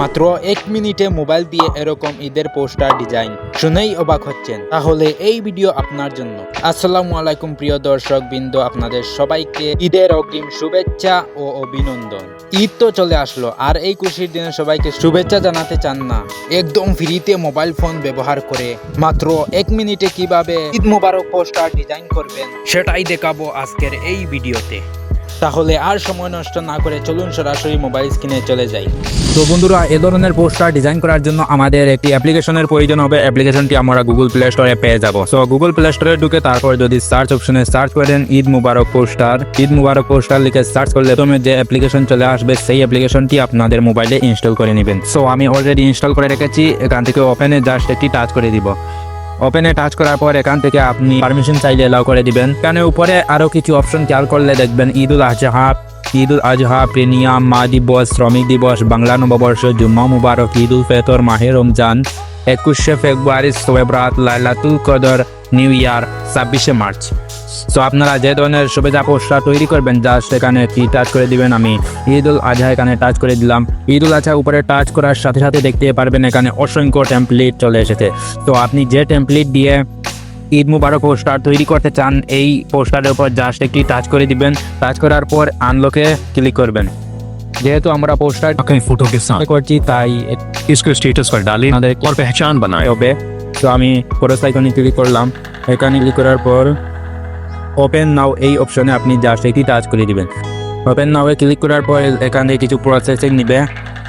মাত্র এক মিনিটে মোবাইল দিয়ে এরকম ঈদের পোস্টার ডিজাইন শুনেই অবাক হচ্ছেন। তাহলে এই ভিডিও আপনার জন্য। আসসালামু আলাইকুম প্রিয় দর্শক বৃন্দ আপনাদের সবাইকে ঈদের অগ্রিম শুভেচ্ছা ও অভিনন্দন। ঈদ তো চলে আসলো, আর এই খুশির দিনে সবাইকে শুভেচ্ছা জানাতে চান না। একদম ফ্রিতে মোবাইল ফোন ব্যবহার করে মাত্র এক মিনিটে কীভাবে ঈদ মোবারক পোস্টার ডিজাইন করবেন, সেটাই দেখাবো আজকের এই ভিডিওতে। তাহলে আর সময় নষ্ট না করে চলুন সরাসরি মোবাইল স্ক্রিনে চলে যাই। তো বন্ধুরা, এ ধরনের পোস্টার ডিজাইন করার জন্য আমাদের একটি অ্যাপ্লিকেশনের প্রয়োজন হবে। অ্যাপ্লিকেশনটি আমরা গুগল প্লে স্টোরে পেয়ে যাব। সো গুগল প্লে স্টোরে ঢুকে তারপর যদি সার্চ অপশনে সার্চ করেন, ঈদ মুবারক পোস্টার ঈদ মুবারক পোস্টার লিখে সার্চ করলে তুমি যে অ্যাপ্লিকেশন চলে আসবে, সেই অ্যাপ্লিকেশনটি আপনাদের মোবাইলে ইনস্টল করে নেবেন। সো আমি অলরেডি ইনস্টল করে রেখেছি। এখান থেকে ওপেনে জাস্ট একটি টাচ করে দিব। ওপেনে টাচ করার পর এখান থেকে আপনি পারমিশন চাইলে এলাও করে দিবেন। এখানে উপরে আরও কিছু অপশন খেয়াল করলে দেখবেন ঈদ উল আজহা ঈদ উল আজহা প্রিমিয়াম মা দিবস, শ্রমিক দিবস, বাংলা নববর্ষ, জুম্মা মুবারক ঈদ উল ফেতর, মাহে রমজান, একুশে ফেব্রুয়ারি সোয়েবরাত লাইলাতুল কদর, নিউ ইয়ার, ছাব্বিশে মার্চ। সো আপনারা যে ধরনের শুভেচ্ছা পোস্টার তৈরি করবেন জাস্ট এখানে কি টাচ করে দিবেন আমি ঈদ উল আজহা এখানে টাচ করে দিলাম ঈদ উল আজহা উপরে টাচ করার সাথে সাথে দেখতে পারবেন এখানে অসংখ্য টেমপ্লেট চলে এসেছে তো আপনি যে টেমপ্লেট দিয়ে ঈদ মুবারক পোস্টার তৈরি করতে চান এই পোস্টারের উপর জাস্ট একটি টাচ করে দিবেন টাচ করার পর আনলকে ক্লিক করবেন যেহেতু আমরা পোস্টার अपने फोटो के साथ করছি তাই इसको स्टेटस पर डालें আমাদের और पहचान बनाएं হবে তো আমি ক্রস আইকনে ক্লিক করলাম এখানে ক্লিক করার পর ওপেন নাও এই অপশনে আপনি জাস্ট এটি টাচ করে দিবেন। ওপেন নাও এ ক্লিক করার পর এখানে কিছু প্রসেসিং নিবে।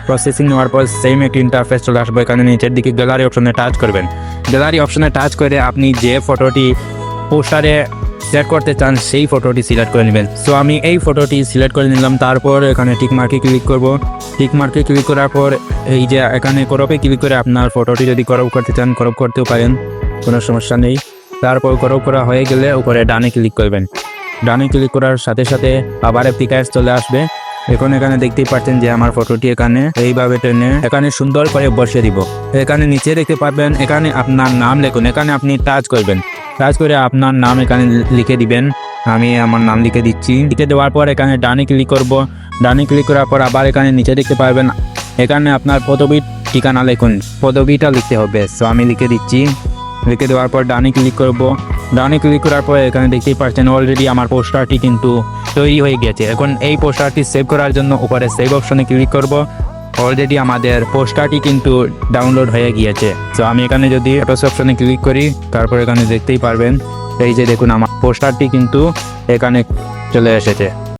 প্রসেসিং নেওয়ার পর সেম একটি ইন্টারফেস চলে আসবে। এখানে নিচের দিকে গ্যালারি অপশনে টাচ করবেন। গ্যালারি অপশনে টাচ করে আপনি যে ফটোটি পোস্টারে সেট করতে চান, সেই ফটোটি সিলেক্ট করে নেবেন। সো আমি এই ফটোটি সিলেক্ট করে নিলাম। তারপর এখানে টিক মার্কে ক্লিক করব। টিক মার্কে ক্লিক করার পর এই যে এখানে করপে ক্লিক করে আপনার ফটোটি যদি করপ করতে চান করপ করতেও পারেন। কোনো সমস্যা নেই। তারপর করপ করা হয়ে গেলে উপরে ডানে ক্লিক করবেন। ডানে ক্লিক করার সাথে সাথে আবার একটি কাজ চলে আসবে। এখন এখানে দেখতেই পাচ্ছেন যে আমার ফটোটি এখানে, এইভাবে টেনে এখানে সুন্দর করে বসিয়ে দিব। এখানে নিচে দেখতে পাবেন, এখানে আপনার নাম লিখুন, এখানে আপনি টাচ করবেন। টাচ করে আপনার নাম এখানে লিখে দিবেন। আমি আমার নাম লিখে দিচ্ছি। লিখে দেওয়ার পর এখানে ডানে ক্লিক করব। ডানে ক্লিক করার পর আবার এখানে নিচে দেখতে পারবেন, এখানে আপনার পদবীর ঠিকানা লিখুন। পদবীটা লিখতে হবে। সো আমি লিখে দিচ্ছি। লিখে দেওয়ার পর ডানে ক্লিক করব। ডানে ক্লিক করার পর এখানে দেখতেই পাচ্ছেন অলরেডি আমার পোস্টারটি কিন্তু তৈরি হয়ে গেছে এখন এই পোস্টারটি সেভ করার জন্য উপরে সেভ অপশনে ক্লিক করব। অলরেডি আমাদের পোস্টারটি কিন্তু ডাউনলোড হয়ে গিয়েছে। তো আমি এখানে যদি ফটোস অপশনে ক্লিক করি, তারপর এখানে দেখতেই পারবেন। এই যে দেখুন, আমার পোস্টারটি কিন্তু এখানে চলে এসেছে।